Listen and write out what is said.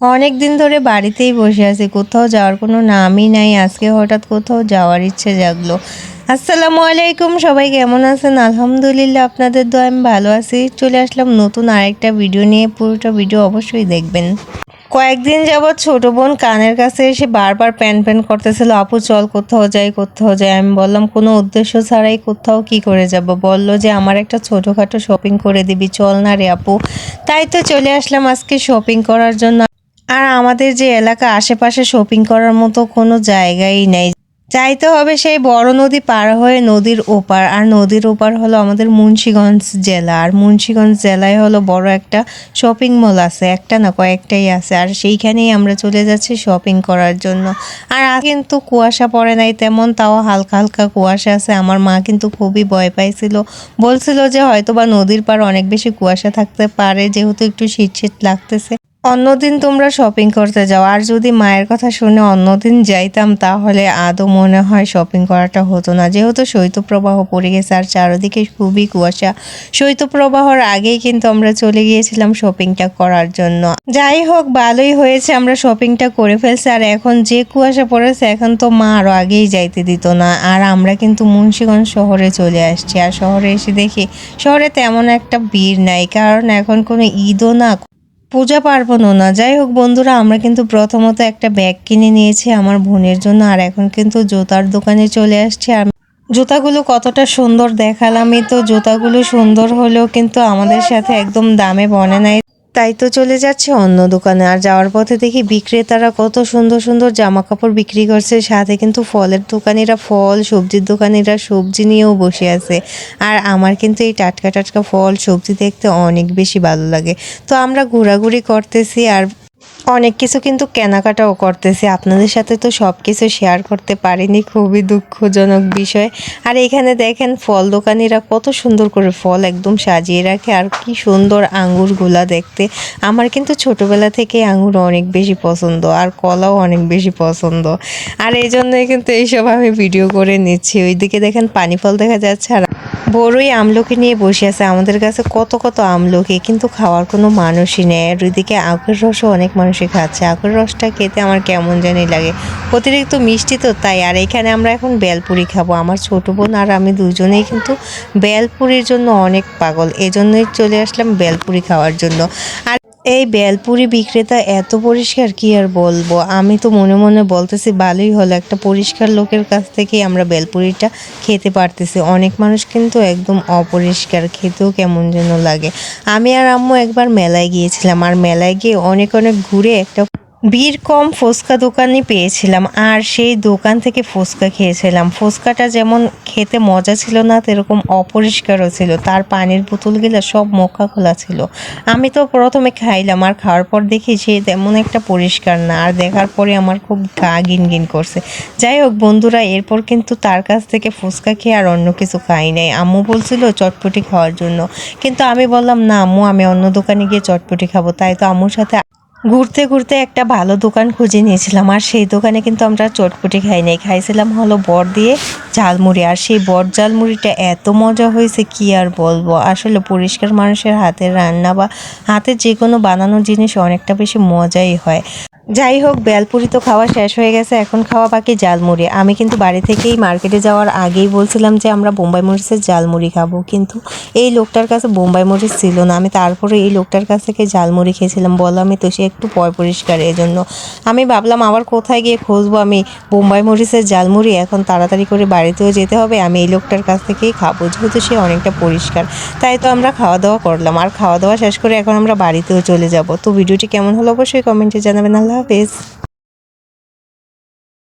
অনেক দিন ধরে বাড়িতেই বসে আছি, কোথাও যাওয়ার কোনো নামই নাই, আজকে হঠাৎ কোথাও যাওয়ার ইচ্ছে জাগলো। আসসালামু আলাইকুম, সবাই কেমন আছেন? আলহামদুলিল্লাহ, আপনাদের দোয়া আমি ভালো আছি। চলে আসলাম নতুন আরেকটা ভিডিও নিয়ে, পুরোটা ভিডিও অবশ্যই দেখবেন। কয়েকদিন যাবৎ ছোট বোন কানের কাছে এসে বারবার প্যান প্যান করতেছিল, আপু, চল কোথাও যাই কোথাও যাই। আমি বললাম, কোনো উদ্দেশ্য ছাড়াই কোথাও কি করে যাব? বলল যে, আমার একটা ছোটোখাটো শপিং করে দিবি, চল না রে আপু। তাই তো চলে আসলাম আজকে শপিং করার জন্য। আর আমাদের যে এলাকা আশেপাশে শপিং করার মতো কোনো জায়গাই নেই। যাইতে হবে সেই বড় নদী পার হয়ে নদীর ওপার। আর নদীর ওপার হলো আমাদের মুন্সিগঞ্জ জেলা। আর মুন্সিগঞ্জ জেলায় হলো বড় একটা শপিং মল আছে। একটা না কয়েকটাই আছে। আর সেইখানেই আমরা চলে যাচ্ছি শপিং করার জন্য। আর কিন্তু কুয়াশা পড়ে নাই তেমন, তাও হালকা হালকা কুয়াশা আছে। আমার মা কিন্তু খুবই ভয় পাইছিল। বলছিল যে হয়তো বা নদীর পার অনেক বেশি কুয়াশা থাকতে পারে, যেহেতু একটু শীত শীত লাগতেছে। অন্যদিন তোমরা শপিং করতে যাও। আর যদি মায়ের কথা শুনে অন্যদিন যাইতাম, তাহলে আদৌ মনে হয় শপিং করাটা হতো না। যেহেতু শৈত্যপ্রবাহ পড়ে গেছে, আর চারদিকে খুবই কুয়াশা। শৈত্যপ্রবাহর আগেই কিন্তু আমরা চলে গিয়েছিলাম শপিংটা করার জন্য। যাই হোক, ভালোই হয়েছে, আমরা শপিংটা করে ফেলছি। আর এখন যে কুয়াশা পড়েছে, এখন তো মা আরও আগেই যাইতে দিত না। আর আমরা কিন্তু মুন্সীগঞ্জ শহরে চলে আসছি। আর শহরে এসে দেখি, শহরে তেমন একটা ভিড় নাই। কারণ এখন কোনো ঈদও না পূজা পার্বণও না। যাই হোক বন্ধুরা, আমরা কিন্তু প্রথমত একটা ব্যাগ কিনে নিয়েছি আমার বোনের জন্য, আর এখন কিন্তু জুতার দোকানে চলে আসছি। আর জুতাগুলো কতটা সুন্দর দেখালামই তো, জুতাগুলো সুন্দর হলেও কিন্তু আমাদের সাথে একদম দামে বনে নাই। তাই তো চলে যাচ্ছে অন্য দোকানে। আর যাওয়ার পথে দেখি বিক্রেতারা কত সুন্দর সুন্দর জামা কাপড় বিক্রি করছে। সাথে কিন্তু ফলের দোকানিরা ফল, সবজির দোকানিরা সবজি নিয়েও বসে আছে। আর আমার কিন্তু এই টাটকা টাটকা ফল, সবজি দেখতে অনেক বেশি ভালো লাগে। তো আমরা ঘোরাঘুরি করতেছি আর অনেক কিছু কিন্তু কেনাকাটাও করতেছি। আপনাদের সাথে তো সব কিছু শেয়ার করতে পারিনি, খুবই দুঃখজনক বিষয়। আর এখানে দেখেন ফল দোকানিরা কত সুন্দর করে ফল একদম সাজিয়ে রাখে, আর কি সুন্দর আঙ্গুরগুলা দেখতে। আমার কিন্তু ছোটবেলা থেকে আঙ্গুর অনেক বেশি পছন্দ, আর কলাও অনেক বেশি পছন্দ। আর এই জন্যই কিন্তু এইসব আমি ভিডিও করে নিচ্ছি। ওইদিকে দেখেন পানি ফল দেখা যাচ্ছে আর বড়ই আমলকি নিয়ে বসে আছে। আমাদের কাছে কত কত আমলকি, কিন্তু খাওয়ার কোনো মানুষই নেই। আর ওইদিকে আখের রসও অনেক মানুষই খাচ্ছে। আখের রসটা খেতে আমার কেমন জানি লাগে। অতিরিক্ত মিষ্টি তো তাই। আর এখানে আমরা এখন বেলপুরি খাব। আমার ছোটো বোন আর আমি দুজনেই কিন্তু বেলপুরির জন্য অনেক পাগল। এজন্যই চলে আসলাম বেলপুরি খাওয়ার জন্য। আর এই বেলপুরি বিক্রেতা এত পরিষ্কার কি আর বলব? আমি তো মনে মনে বলতেছি, ভালোই হলো। একটা পরিষ্কার লোকের কাছ থেকেই আমরা বেলপুরিটা খেতে পারতেছি। অনেক মানুষ কিন্তু একদম অপরিষ্কার, খেতেও কেমন যেন লাগে। আমি আর আম্মু একবার মেলায় গিয়েছিলাম। আর মেলায় গিয়ে অনেক অনেক ঘুরে একটা বীর কম ফুচকা দোকানই পেয়েছিলাম, আর সেই দোকান থেকে ফুচকা খেয়েছিলাম। ফুচকাটা যেমন খেতে মজা ছিল না সেরকম অপরিষ্কারও ছিল। তার পানির বোতলগুলো সব মোকা খোলা ছিল। আমি তো প্রথমে খাইলাম, আর খাওয়ার পর দেখি সে তেমন একটা পরিষ্কার না, আর দেখার পরে আমার খুব গা গিন গিন করছে। যাই হোক বন্ধুরা, এরপর কিন্তু তার কাছ থেকে ফুচকা খেয়ে আর অন্য কিছু খাই নাই। আম্মু বলছিল চটপটি খাওয়ার জন্য। কিন্তু আমি বললাম, না আম্মু, আমি অন্য দোকানে গিয়ে চটপটি খাব। তাই তো আম্মুর সাথে ঘুরতে ঘুরতে একটা ভালো দোকান খুঁজে নিয়েছিলাম, আর সেই দোকানে কিন্তু আমরা চটপটি খাই নাই। খাইছিলাম হলো বর দিয়ে ঝালমুড়ি, আর সেই বর ঝালমুড়িটা এত মজা হয়েছে, কি আর বলব? আসলে পরিষ্কার মানুষের হাতের রান্না বা হাতে যে কোনো বানানো জিনিস অনেকটা বেশি মজাই হয়। যাই হোক, বেলপুরি তো খাওয়া শেষ হয়ে গেছে, এখন খাওয়া বাকি জালমুড়ি আমি কিন্তু বাড়ি থেকেই মার্কেটে যাওয়ার আগেই বলছিলাম যে আমরা বোম্বাই মরিচের জালমুড়ি খাব, কিন্তু এই লোকটার কাছে বোম্বাই মরিচ ছিল না। আমি তারপরে এই লোকটার কাছ থেকে জালমুড়ি খেয়েছিলাম। বলো আমি তো সে একটু পয় পরিষ্কার এই জন্য আমি ভাবলাম, আবার কোথায় গিয়ে খুঁজবো আমি বোম্বাই মরিচের জালমুড়ি এখন তাড়াতাড়ি করে বাড়িতেও যেতে হবে, আমি এই লোকটার কাছ থেকেই খাব, যেহেতু সে অনেকটা পরিষ্কার। তাই তো আমরা খাওয়া দাওয়া করলাম। আর খাওয়া দাওয়া শেষ করে এখন আমরা বাড়িতেও চলে যাব। তো ভিডিওটি কেমন হলো অবশ্যই কমেন্টে জানাবেন। আল্লাহ vez.